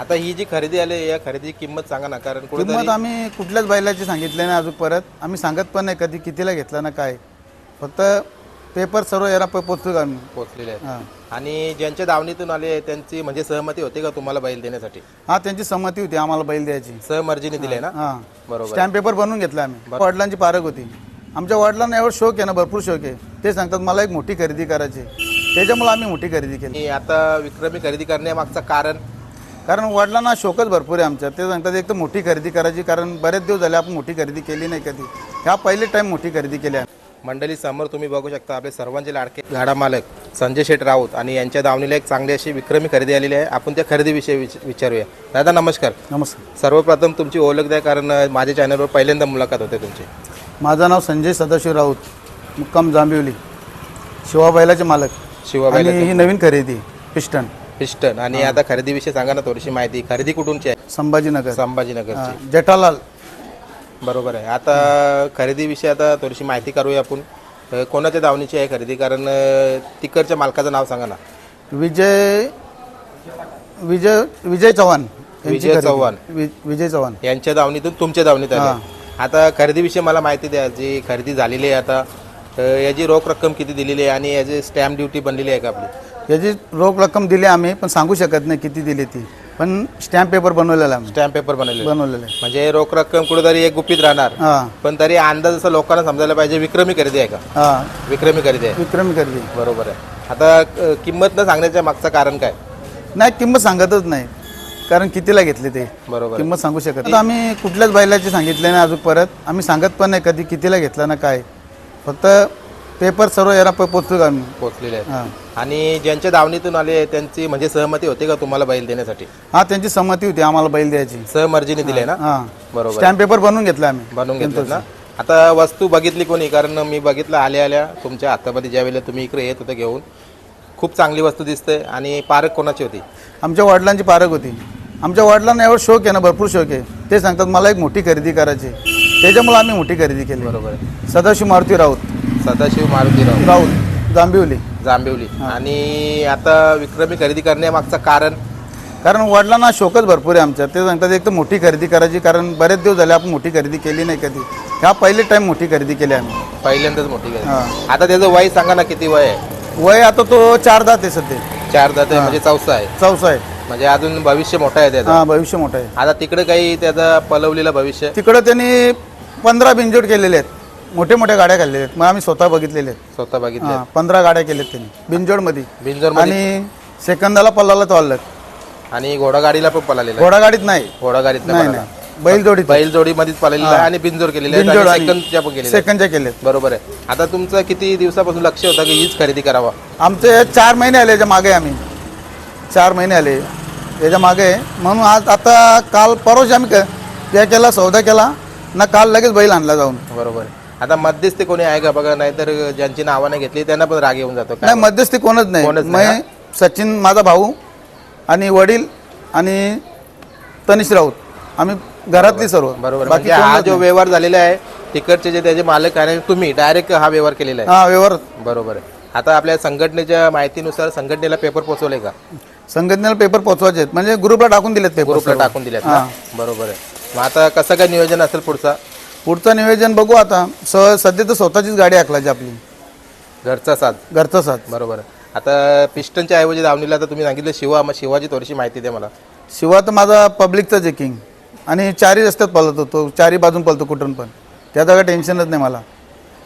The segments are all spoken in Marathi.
आता ही जी खरेदी आली या खरेदीची किंमत सांगा ना कारण किंमत आम्ही कुठल्याच बैलाची सांगितली नाही अजून परत आम्ही सांगत पण नाही कधी कितीला घेतला ना काय. फक्त पेपर सर्व याला प- पोचतो आम्ही. पोहोचलेले आहेत. हां. आणि ज्यांच्या दावणीतून आले त्यांची म्हणजे सहमती होती का तुम्हाला बैल देण्यासाठी? हा त्यांची संमती होती आम्हाला बैल द्यायची. सहमर्जीने दिले ना? हा. बरोबर. स्टॅम्प पेपर बनवून घेतला आम्ही. वडिलांची पारख होती. आमच्या वडिलांना एवढं शौक आहे ना भरपूर शौक आहे. ते सांगतात मला एक मोठी खरेदी करायची त्याच्यामुळे आम्ही मोठी खरेदी केली. आणि आता विक्रमी खरेदी करण्यामागचं कारण? कारण वडिलांना शौकच भरपूर आहे आमच्या ते सांगतात एक तर मोठी खरेदी करायची कारण बरेच दिवस झाले आपण मोठी खरेदी केली नाही कधी. ह्या पहिले टाईम मोठी खरेदी केली आहे. मंडळी समोर तुम्ही बघू शकता आपले सर्वांचे लाडके गाडा मालक संजय शेठ राऊत आणि यांच्या दावणीला एक चांगली अशी विक्रमी खरेदी आलेली आहे. आपण त्या खरेदीविषयी विच विचारूया. दादा नमस्कार. नमस्कार. सर्वप्रथम तुमची ओळख द्या कारण अ, माझ्या चॅनलवर पहिल्यांदा मुलाखत होते तुमची. माझं नाव संजय सदाशिव राऊत मुक्काम जांभिवली शिवाबाईलाचे मालक. शिवाबाई आणि ही नवीन खरेदी पिस्टन. पिस्टन. आणि आता खरेदीविषयी सांगा ना थोडीशी माहिती. खरेदी कुठूनची आहे? संभाजीनगर. संभाजीनगरची हा, जेठालाल बरोबर आहे. आता खरेदीविषयी आता थोडीशी माहिती करूया आपण. अ, कोणाच्या दावणीची आहे खरेदी? कारण अ, तिकडच्या मालकाचं नाव सांगा ना. विजय विजय विजय चव्हाण यांची विजय खरेदी. चव्हाण. वि- विजय चव्हाण. यांच्या दावणीतून तुमच्या दावणीत आले. आता खरेदीविषयी मला माहिती द्या. जी खरेदी झालेली आहे आता अ, याची रोख रक्कम किती दिलेली आहे आणि याची स्टॅम्प ड्युटी बनलेली आहे का आपली? याची रोख रक्कम दिली आम्ही पण सांगू शकत नाही किती दिली ती. पण स्टॅम्प पेपर बनवलेला स्टॅम्प पेपर बनवलेले. बनवलेलं आहे. म्हणजे रोख रक्कम कुठेतरी एक गुपित राहणार. हां. पण तरी अंदाज असं लोकांना समजायला पाहिजे विक्रमी खरेदी आहे का? हां. विक्रमी खरेदी आहे. विक्रमी खरेदी. बरोबर आहे. आता अ, किंमत न सांगण्याच्या मागचं कारण काय? नाही किंमत सांगतच नाही. कारण कितीला घेतली ते? बरोबर आहे. किंमत सांगू शकत नाही. आम्ही कुठल्याच बैलाची सांगितले नाही अजून परत. आम्ही सांगत पण नाही कधी कितीला घेतला ना काय. फक्त पेपर सर्व याला प- पोचतो आम्ही. पोचलेले आहेत. हां. आणि ज्यांच्या दावणीतून आले त्यांची म्हणजे सहमती होती का तुम्हाला बैल देण्यासाठी? हा त्यांची संमती होती आम्हाला बैल द्यायची. सहमर्जीने दिले ना? हां बरोबर. स्टॅम्प पेपर बनवून घेतला आम्ही. बनवून घेतलं ना? आता वस्तू बघितली कोणी? कारण मी बघितलं आल्या आल्या तुमच्या हातामध्ये ज्या वेळेला तुम्ही इकडे येत होते घेऊन. खूप चांगली वस्तू दिसते आणि पारख कोणाची होती? आमच्या वडिलांची पारख होती. आमच्या वडिलांना एवढं शौक आहे ना भरपूर शौक आहे. ते सांगतात मला एक मोठी खरेदी करायची त्याच्यामुळे आम्ही मोठी खरेदी केली. बरोबर. सदाशिव मारुती राऊत. सदाशिव मारुतीराव राऊत. जांभिवली जांभिवली आणि आता विक्रमी खरेदी करण्यामागचं कारण? कारण वडिलांना शौकच भरपूर आहे आमच्या ते सांगतात एक तर मोठी खरेदी करायची कारण बरेच दिवस झाले आपण मोठी खरेदी केली नाही कधी. ह्या पहिले टाईम मोठी खरेदी केली आम्ही. पहिल्यांदाच मोठी खरेदी. आता त्याचं वय सांगा ना किती वय आहे? वय आता तो चार दात आहे सध्या. चार दात आहे म्हणजे चौसा आहे. चौसा आहे. म्हणजे अजून भविष्य मोठं आहे त्याचं. हा भविष्य मोठं आहे. आता तिकडे काही त्याचं पलवलेलं भविष्य? तिकडं त्यांनी पंधरा बिंजोड केलेले आहेत. मोठे मोठ्या गाड्या खाल्लेल्या आहेत. मग आम्ही स्वतः बघितलेले आहेत. स्वतः बघितलं हा, पंधरा गाड्या केल्यात त्यांनी. बिंजोडमध्ये बिंजोर आणि सेकंदाला पल्लाला तो आलं आणि घोडागाडीला पण पळालेला. घोडागाडीत नाही. घोडागाडीत नाही नाही बैलजोडीत बैल जोडी मध्येच पळालेला आहे आणि बिंजोर केलेली आहे. बिनजोड आणि आणि सेकंदच्या पण आहेत. सेकंडच्या केलेत. बरोबर आहे. आता तुमचं किती दिवसापासून लक्ष होतं की हीच खरेदी करावा? आमचे चार महिने आले याच्या मागे आम्ही. चार महिने आले याच्या मागे. म्हणून आज आता काल परवाच आम्ही क- केला सौदा केला. ना काल लगेच बैल आणला जाऊन. बरोबर आहे. आता मध्यस्थी कोणी आहे का? बघा नाहीतर ज्यांची नावं नाही घेतली त्यांना पण राग येऊन जातो. काय नाही मध्यस्थी कोणच नाही. नाही, मी सचिन माझा भाऊ आणि वडील आणि तनिष राऊत. आम्ही घरातली सर्व. बरोबर. बाकी म्हणजे हा कोणच जो नाही. व्यवहार झालेला आहे तिकडचे जे त्याचे मालक आहे तुम्ही डायरेक्ट हा व्यवहार केलेला आहे. हा व्यवहार. बरोबर आहे. आता आपल्या संघटनेच्या माहितीनुसार संघटनेला पेपर पोहोचवले का? संघटनेला पेपर पोहोचवायचे आहेत म्हणजे ग्रुपला टाकून दिलेत पेपर ग्रुपला सर्व. टाकून दिल्यात ना? बरोबर आहे. मग आता कसं काय नियोजन असेल पुढचा? पुढचं नियोजन बघू आता. स सध्या तर स्वतःचीच गाडी आखलायची आपली. घरचा साथ. घरचा साथ. बरोबर. आहे आता पिस्टनच्या ऐवजी दावणीला तर तुम्ही सांगितलं शिवा मग शिवाची थोडीशी माहिती द्या मला. शिवा तर माझा पब्लिकचा चेकिंग आणि चारी रस्त्यात पळत होतो. चारी बाजून पळतो कुठून पण. त्याचं काही टेन्शनच नाही मला.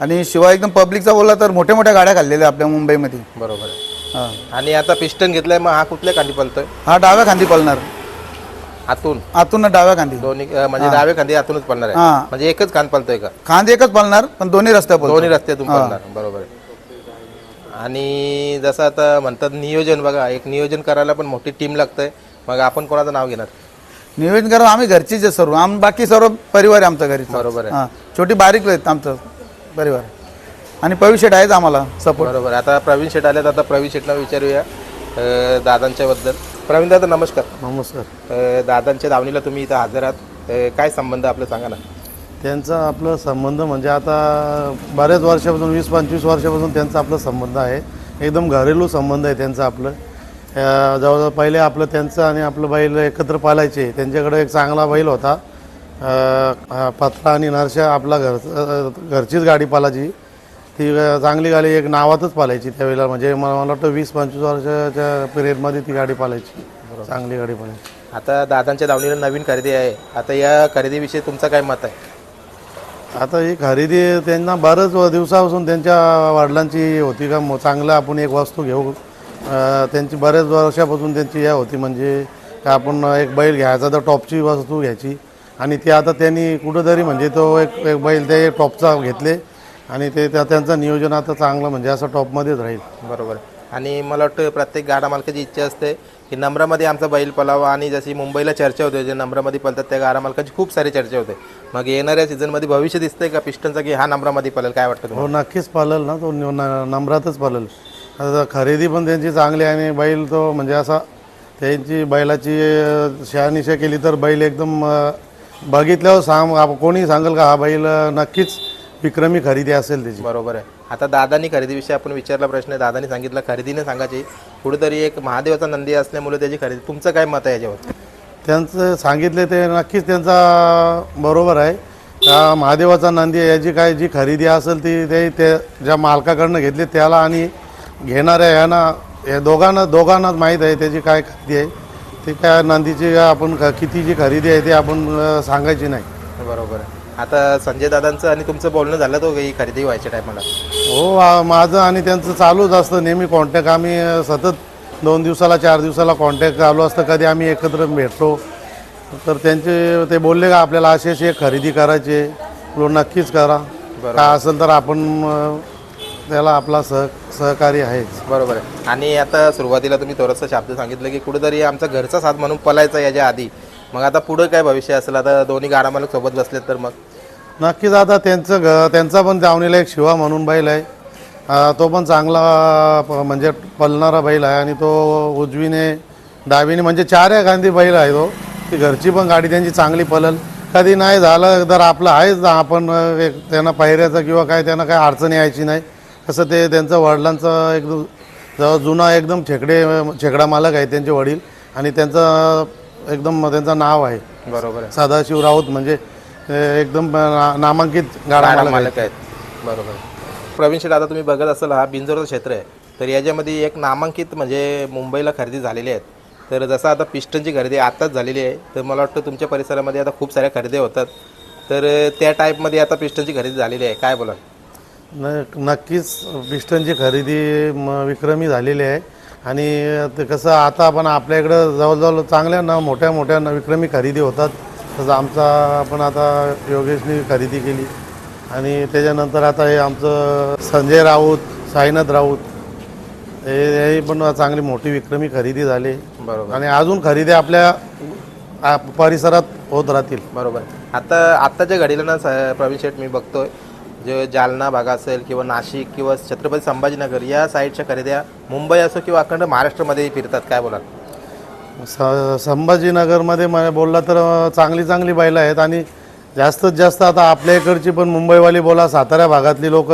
आणि शिवा एकदम पब्लिकचा बोलला तर मोठ्या मोठ्या गाड्या खाल्लेल्या आपल्या मुंबईमध्ये. बरोबर. आहे हा. आणि आता पिस्टन घेतलाय मग हा कुठल्या खांदी पलतोय हा डाव्या खांदी पळणार. आतून? आतून डाव्या खांदी. दोन्ही अं, म्हणजे डावे खांदी आतूनच पडणार आहे. हा. म्हणजे एकच खांद पलतोय का? खांदी एकच पळणार पण दोन्ही पळतो. दोन्ही रस्त्यातून पडणार बरोबर आहे. आणि जसं आता म्हणतात नियोजन बघा एक नियोजन करायला पण मोठी टीम लागतंय. मग आपण कोणाचं नाव घेणार? नियोजन करा आम्ही घरचीच आहे सर्व. आम बाकी सर्व परिवार आहे आमचा घरी बरोबर आहे. हा. छोटी बारीक आहेत आमचं परिवार. आणि पविष्य आहेत आम्हाला सपोर्ट बरोबर आता प्रवीण शेट आल्यात आता प्रवीण शेटला विचारूया अं, दादांच्या बद्दल प्रवीण दादा नमस्कार. नमस्कार. अं, दादांच्या दावणीला तुम्ही इथं हजर आहात. अं, काय संबंध आपलं सांगा ना. त्यांचा आपलं संबंध म्हणजे आता बऱ्याच वर्षापासून वीस पंचवीस वर्षापासून त्यांचा आपला संबंध आहे. एकदम घरेलू संबंध आहे त्यांचा आपलं. अं, जवळजवळ पहिले आपलं त्यांचं आणि आपलं बैल एकत्र पालायचे. त्यांच्याकडे एक चांगला बैल होता. अं, अं, पत्रा आणि नरशा आपला घर घरचीच गाडी पालायची. ती चांगली गाडी एक नावातच पालायची त्यावेळेला म्हणजे मला मला वाटतं वीस पंचवीस वर्षाच्या पिरियडमध्ये ती गाडी पालायची. चांगली गाडी पालायची. आता दादांच्या दावणीला नवीन खरेदी आहे. आता या खरेदीविषयी तुमचं काय मत आहे? आता ही खरेदी त्यांना बरंच दिवसापासून त्यांच्या वडिलांची होती का मग चांगलं आपण एक वस्तू घेऊ. अं, त्यांची बऱ्याच वर्षापासून त्यांची या होती. म्हणजे का आपण एक बैल घ्यायचा तर टॉपची वस्तू घ्यायची. आणि ते आता त्यांनी कुठंतरी म्हणजे तो एक एक बैल ते टॉपचा घेतले. आणि ते त्या- त्यांचं नियोजन आता चांगलं म्हणजे असं टॉपमध्येच राहील. बरोबर. आणि मला वाटतं प्रत्येक गाडा मालकाची इच्छा असते की नम्रामध्ये आमचा बैल पलावा आणि जशी मुंबईला चर्चा होते जे नम्रामध्ये पलतात त्या गाडा मालकाची खूप सारी चर्चा होते. मग येणाऱ्या सीझनमध्ये भविष्य दिसतंय का पिस्टनचा की हा नम्रामध्ये पलेल? काय वाटतं हो नक्कीच पालल ना तो नम्रातच पालल. आता खरेदी पण त्यांची चांगली आहे आणि बैल तो म्हणजे असा त्यांची बैलाची शहानिशा केली तर बैल एकदम बघितल्यावर सांग कोणी सांगेल का हा बैल नक्कीच विक्रमी खरेदी असेल त्याची. बरोबर आहे. आता दादानी खरेदीविषयी आपण विचारला प्रश्न आहे. दादानी सांगितलं खरेदीने सांगायची. कुठेतरी एक महादेवाचा नंदी असल्यामुळे त्याची खरेदी. तुमचं काय मत आहे याच्यावर? त्यांचं सांगितले ते नक्कीच त्यांचा बरोबर आहे. का महादेवाचा नंदी आहे, याची काय जी खरेदी असेल ती ते ते ज्या मालकाकडनं घेतली त्याला आणि घेणाऱ्या यांना या दोघांना दोघांनाच माहीत आहे त्याची काय खरेदी आहे. ते काय नंदीची आपण ख- किती जी खरेदी आहे ती आपण अं, सांगायची नाही. बरोबर आहे. आता संजय दादांचं आणि तुमचं बोलणं झालं तो ही खरेदी व्हायच्या टायमाला. हो आ- माझं आणि त्यांचं चालूच असतं. नेहमी कॉन्टॅक्ट आम्ही अ, सतत दोन दिवसाला चार दिवसाला कॉन्टॅक्ट चालू असतं. कधी आम्ही एकत्र भेटतो. तर त्यांचे ते बोलले का आपल्याला अशी अशी एक खरेदी करायची आहे. नक्कीच करा. काय असेल तर आपण अ, त्याला आपला सह सहकार्य आहेच. बरोबर आहे. आणि आता सुरुवातीला तुम्ही थोडंसं शब्द सांगितलं की कुठेतरी आमचा घरचा साथ म्हणून पलायचा याच्या आधी. मग आता पुढं काय भविष्य असेल? आता दोन्ही गाडा मालक सोबत बसलेत तर मग? नक्कीच आता त्यांचं घ त्यांचा पण दावणीला एक शिवा म्हणून बैल आहे. अ, तो पण चांगला प- म्हणजे पलणारा बैल आहे आणि तो उजवीने डावीने म्हणजे चार या गांधी बैल आहे तो. ती घरची पण गाडी त्यांची चांगली पलल कधी नाही झालं तर आपलं आहेच ना आपण अ, एक त्यांना पायऱ्याचं किंवा काय त्यांना काय अडचण यायची नाही. कसं ते त्यांचं वडिलांचं एकदम जवळ जुना एकदम छेकडे छेकडा मालक आहे त्यांचे वडील. आणि त्यांचं एकदम त्यांचं नाव आहे. बरोबर आहे. सदाशिव राऊत म्हणजे एकदम नामांकित गाडा मालक आहे. मालक आहेत. बरोबर. प्रवीण शेठ आता तुम्ही बघत असाल हा बिंजोरचं क्षेत्र आहे. तर याच्यामध्ये एक नामांकित म्हणजे मुंबईला खरेदी झालेली आहेत. तर जसं आता पिस्टनची खरेदी आताच झालेली आहे तर मला वाटतं तुमच्या परिसरामध्ये आता खूप साऱ्या खरेदी होतात. तर त्या टाईपमध्ये आता पिस्टनची खरेदी झालेली आहे. काय बोला न नक्कीच पिस्टनची खरेदी म विक्रमी झालेली आहे. आणि कसं आता आपण आपल्या इकडं जवळजवळ चांगल्या ना मोठ्या मोठ्या न विक्रमी खरेदी होतात. तसं आमचा आपण आता योगेशनी खरेदी केली. आणि त्याच्यानंतर आता हे आमचं संजय राऊत साईनाथ राऊत हे हे पण चांगली मोठी विक्रमी खरेदी झाली. बरोबर. आणि अजून खरेदी आपल्या आ- परिसरात होत राहतील. बरोबर. आता आत्ताच्या घडीला ना स- प्रवीण शेठ मी बघतोय जे जालना भाग असेल किंवा नाशिक किंवा छत्रपती संभाजीनगर या साईडच्या खरेद्या मुंबई असो किंवा अखंड महाराष्ट्रामध्ये फिरतात काय बोलाल? स संभाजीनगरमध्ये मला बोलला तर चांगली चांगली बैलं आहेत आणि जास्तीत जास्त आता आपल्या इकडची पण मुंबईवाली बोला सातारा भागातली लोक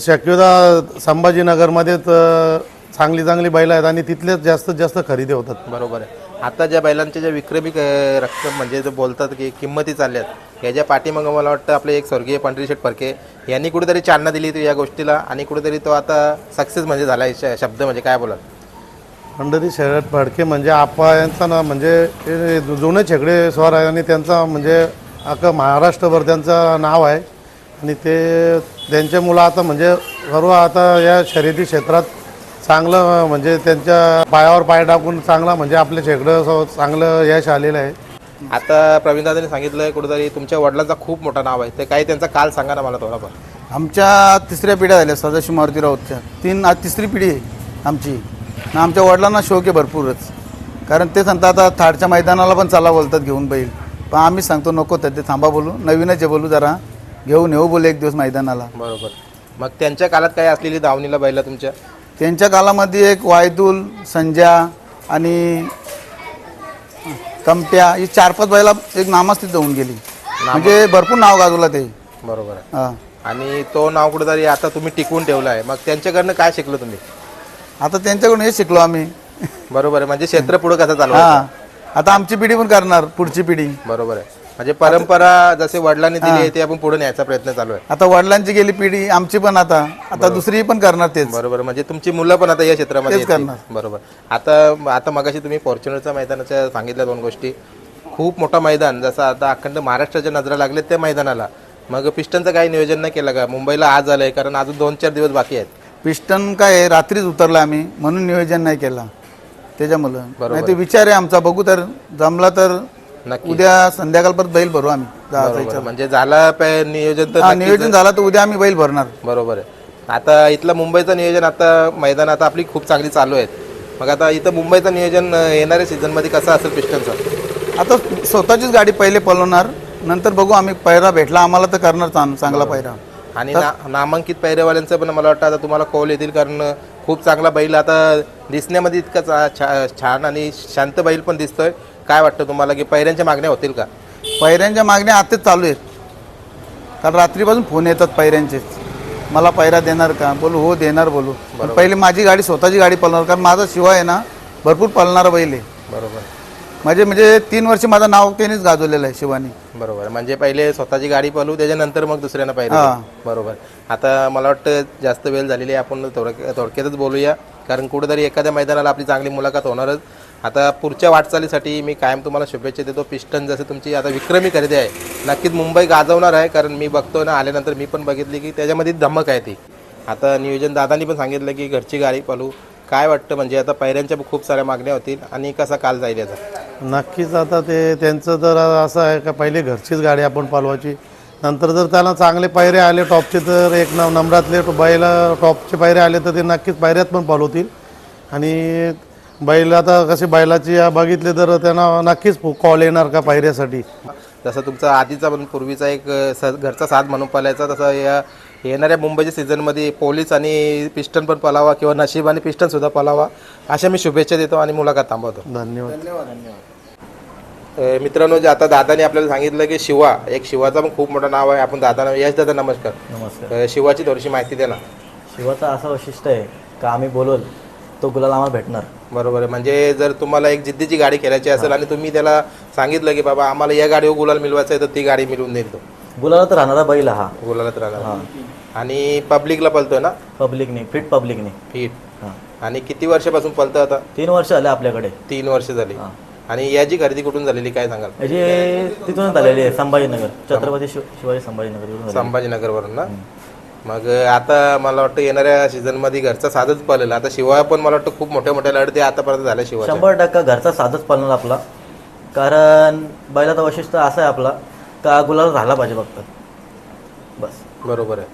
शक्यता संभाजीनगरमध्ये तर चांगली चांगली बैलं आहेत आणि तिथलेच जास्तीत जास्त खरेदी होतात. बरोबर आहे. आता ज्या बैलांच्या ज्या विक्रमी रक्कम म्हणजे जे बोलतात की किंमती चालल्यात याच्या पाठीमागं मला वाटतं आपले एक स्वर्गीय पंढरी शेठ फडके यांनी कुठेतरी चालना दिली होती या गोष्टीला आणि कुठेतरी तो आता सक्सेस म्हणजे झाला आहे श- शब्द म्हणजे काय बोलाल? पंढरी शर्यत फडके म्हणजे आपा यांचा ना म्हणजे जुने छेकडे स्वर आहे आणि त्यांचा म्हणजे अख्खं महाराष्ट्रभर त्यांचं नाव आहे. आणि ते त्यांच्या मुलं आता म्हणजे सर्व आता या शर्यती क्षेत्रात चांगलं म्हणजे त्यांच्या पायावर पाय टाकून चांगला म्हणजे आपल्या छेकडं स- चांगलं यश आलेलं आहे. आता प्रवीण दादाने सांगितलं कुठेतरी तुमच्या वडिलांचा खूप मोठं नाव आहे. ते काही त्यांचा काल सांगा ना मला थोडाफार. आमच्या तिसऱ्या पिढ्या झाल्या सदाशिव मारुती राऊतच्या. तीन आज तिसरी पिढी आहे आमची. आणि आमच्या वडिलांना शौक आहे भरपूरच. कारण ते सांगतात आता थाडच्या मैदानाला पण चला बोलतात घेऊन बैल. पण आम्ही सांगतो नको तर ते थांबा बोलू. नवीनच आहे बोलू जरा. घेऊन येऊ बोलू एक दिवस मैदानाला. बरोबर. मग त्यांच्या काळात काय असलेली दावणीला बैला तुमच्या? त्यांच्या कालामध्ये एक वायदुल संजा आणि तमट्या ही चार पाच बैला एक नामास्थित होऊन गेली. म्हणजे भरपूर नाव गाजवलं ते. बरोबर. आहे हां. आणि तो नाव कुठेतरी आता तुम्ही टिकवून ठेवला आहे. मग त्यांच्याकडनं काय शिकलो तुम्ही? आता त्यांच्याकडून हे शिकलो आम्ही. बरोबर आहे. म्हणजे क्षेत्र पुढे कसं चालू हा. आता आमची पिढी पण करणार पुढची पिढी. बरोबर आहे. म्हणजे परंपरा जसे वडिलांनी दिली आहे ते आपण पुढे न्यायचा प्रयत्न चालू आहे. आता वडिलांची गेली पिढी आमची पण आता. आता दुसरी पण करणार तेच. बरोबर. म्हणजे तुमची मुलं पण आता या क्षेत्रामध्ये तेच येतील. करणार. बरोबर. आता आता मगाशी तुम्ही फॉर्च्युनरच्या मैदानाच्या सांगितल्या दोन गोष्टी. खूप मोठा मैदान. जसं आता अखंड महाराष्ट्राच्या नजरा लागलेत त्या मैदानाला. मग पिस्टनचं काही नियोजन नाही केलं का? मुंबईला आज आलंय कारण अजून दोन चार दिवस बाकी आहेत. पिस्टन काय आहे, रात्रीच उतरला आम्ही म्हणून नियोजन नाही केला. त्याच्यामुळं. नाही ते विचार आहे आमचा बघू तर जमला तर नक्की. उद्या संध्याकाळपर्यंत बैल भरू आम्ही. जायचं बरोबर. म्हणजे झाला नियोजन तर हा नक्कीच- नियोजन झाला तर उद्या आम्ही बैल भरणार. बरोबर आहे. आता इथलं मुंबईचं नियोजन आता मैदान आता आपली खूप चांगली चालू आहेत. मग आता इथं मुंबईचं नियोजन अं, येणाऱ्या सीझनमध्ये कसं असेल पिस्टनचं आता स्वतःचीच गाडी पहिले पळवणार नंतर बघू आम्ही पैरा भेटला आम्हाला तर करणार चांग- चांगला पैरा आणि ना नामांकित पैरेवाल्यांचं पण मला वाटतं आता तुम्हाला कॉल येतील कारण खूप चांगला बैल आता दिसण्यामध्ये इतका चा- छा- छान आणि शांत बैल पण दिसतोय. काय वाटतं तुम्हाला की पैऱ्यांच्या मागण्या होतील का? पैऱ्यांच्या मागण्या आताच चालू आहेत. कारण रात्रीपासून फोन येतात पैऱ्यांचे. मला पैरा देणार का? बोलू हो देणार बोलू. पण पहिले माझी गाडी स्वतःची गाडी पळणार. कारण माझा शिवा आहे ना भरपूर पळणारा बैल आहे. बरोबर. म्हणजे म्हणजे तीन वर्ष माझं नाव त्यांनीच गाजवलेलं आहे शिवानी. बरोबर. म्हणजे पहिले स्वतःची गाडी पळू त्याच्यानंतर मग दुसऱ्यांना पाहिजे. बरोबर. आता मला वाटतं जास्त वेळ झालेली आहे आपण थोडक्या थोडक्यातच बोलूया. कारण कुठेतरी एखाद्या मैदानाला आपली चांगली मुलाखत होणारच. आता पुढच्या वाटचालीसाठी मी कायम तुम्हाला शुभेच्छा देतो. पिस्टन जसं तुमची आता विक्रमी खरेदी आहे. नक्कीच मुंबई गाजवणार आहे कारण मी बघतोय ना आल्यानंतर मी पण बघितली की त्याच्यामध्ये धमक आहे ती. आता नियोजन दादानी पण सांगितलं की घरची गाडी पळू काय वाटतं? म्हणजे आता पैऱ्यांच्या खूप साऱ्या मागण्या होतील आणि कसा काल जाईल याचा? नक्कीच आता ते त्यांचं तर असं आहे का पहिले घरचीच गाडी आपण पालवायची. नंतर जर त्यांना चांगले पायरे आले टॉपचे तर एक न नंबरातले बैल टॉपचे पायरे आले तर ते नक्कीच पायऱ्यात पण पालवतील. आणि बैल आता कसे बैलाची बघितले तर त्यांना नक्कीच कॉल येणार का पायऱ्यासाठी. जसं तुमचा आधीचा पण पूर्वीचा एक स घरचा साथ म्हणून पालायचा तसं या येणाऱ्या मुंबईच्या सीझनमध्ये पोलीस आणि पिस्टन पण पलावा किंवा नशीब आणि पिस्टन सुद्धा पलावा अशा मी शुभेच्छा देतो आणि मुलाखत थांबवतो. धन्यवाद. अ, मित्रांनो जे आता दादाने आपल्याला सांगितलं की शिवा एक शिवाचा पण खूप मोठं नाव आहे. आपण दादा यश दादा नमस्कार. नमस्कार. शिवाची थोडीशी माहिती द्या ना. शिवाचं असं वैशिष्ट्य आहे का आम्ही बोलवल तो गुलाल आम्हाला भेटणार. बरोबर आहे. म्हणजे जर तुम्हाला एक जिद्दीची गाडी खेळायची असेल आणि तुम्ही त्याला सांगितलं की बाबा आम्हाला या गाडीवर गुलाल मिळवायचं आहे तर ती गाडी मिळवून देईल तो. गुलाला तर राहणारा बैल हा. गुलालात राहणार. आणि पब्लिकला पळतोय ना? पब्लिकने फिट पब्लिकने फीट हां. आणि किती वर्षापासून पळतं आता? तीन वर्ष आले आपल्याकडे. तीन वर्ष झाली. आणि याची खरेदी कुठून झालेली काय सांगाल? याची तिथूनच आलेली आहे संभाजीनगर. छत्रपती शिव शिवाजी संभाजीनगर इथून झालेली. संभाजीनगरवरून ना? मग आता मला वाटतं येणाऱ्या सीझनमध्ये घरचा साधच पळेल. आता शिवाय पण मला वाटतं खूप मोठ्या मोठ्या लढती आतापर्यंत झाल्या शिवाय शंभर टक्का घरचा साधच पालणार आपला. कारण बैलाचं वैशिष्ट्य असं आहे आपला का गुलाल झाला पाहिजे फक्त. बस. बरोबर आहे.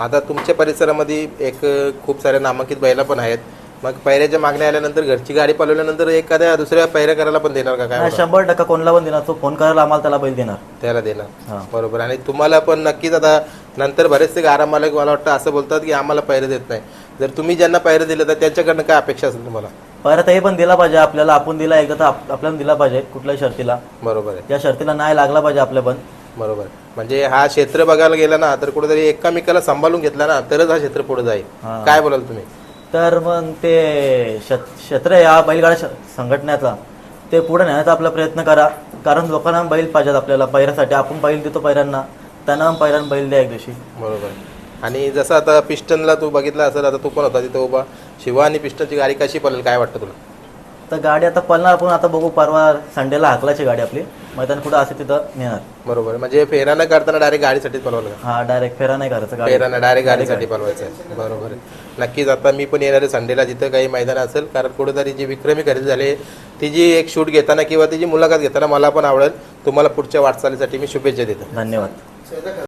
आता तुमच्या परिसरामध्ये एक खूप सारे नामांकित बैला पण आहेत. मग पैऱ्याच्या मागण्या आल्यानंतर घरची गाडी पळवल्यानंतर एखाद्या दुसऱ्या पैऱ्या करायला पण देणार का? काय शंभर टक्का कोणला पण देणार. तो फोन करायला आम्हाला त्याला बैल देणार. त्याला देणार. हां. बरोबर. आणि तुम्हाला पण नक्कीच आता नंतर बरेचसे गारा मालक मला वाटतं असं बोलतात की आम्हाला पैरे देत नाही. जर तुम्ही ज्यांना पैरे दिले तर त्यांच्याकडनं काय अपेक्षा असेल तुम्हाला? परत हे पण दिला पाहिजे. आपल्याला आपण दिला एकदा तर आप- आपल्याला दिला पाहिजे कुठल्याही शर्तीला. बरोबर आहे. त्या शर्तीला नाही लागला पाहिजे आपल्या पण. बरोबर म्हणजे हा क्षेत्र बघायला गेला ना तर कुठेतरी एकामेकाला सांभाळून घेतला ना तरच हा क्षेत्र पुढे जाईल. हां. काय बोलाल तुम्ही? तर मग ते शत क्षेत्र या बैलगाडा श- संघटनेचा. ते पुढे नेण्याचा आपला प्रयत्न करा. कारण लोकांना बैल पाहिजेत आपल्याला. पैऱ्यासाठी आपण बैल देतो पैऱ्यांना त्यांना पण पैऱ्यांना बैल द्या एक दिवशी. बरोबर आणि जसं आता पिस्टनला तू बघितला असेल आता तू पण होता तिथं उभा. शिवा आणि पिस्टनची गाडी कशी पडेल काय वाटतं तुला? तर गाडी आता पळणार आपण आता बघू परवा संडेला हाकलाची गाडी आपली. मैदान कुठं असेल तिथं नेणार. बरोबर. म्हणजे फेरा न करताना डायरेक्ट गाडीसाठीच पळवलं का? हा डायरेक्ट फेरा नाही करायचा गाडी. फेरा डायरेक्ट गाडीसाठी पळवायचं आहे. बरोबर आहे. नक्कीच आता मी पण येणारे संडेला जिथं काही मैदान असेल कारण कुठेतरी जी विक्रमी खरेदी झाली तिची एक शूट घेताना किंवा तिची मुलाखत घेताना मला पण आवडेल. तुम्हाला पुढच्या वाटचालीसाठी मी शुभेच्छा देतो. धन्यवाद.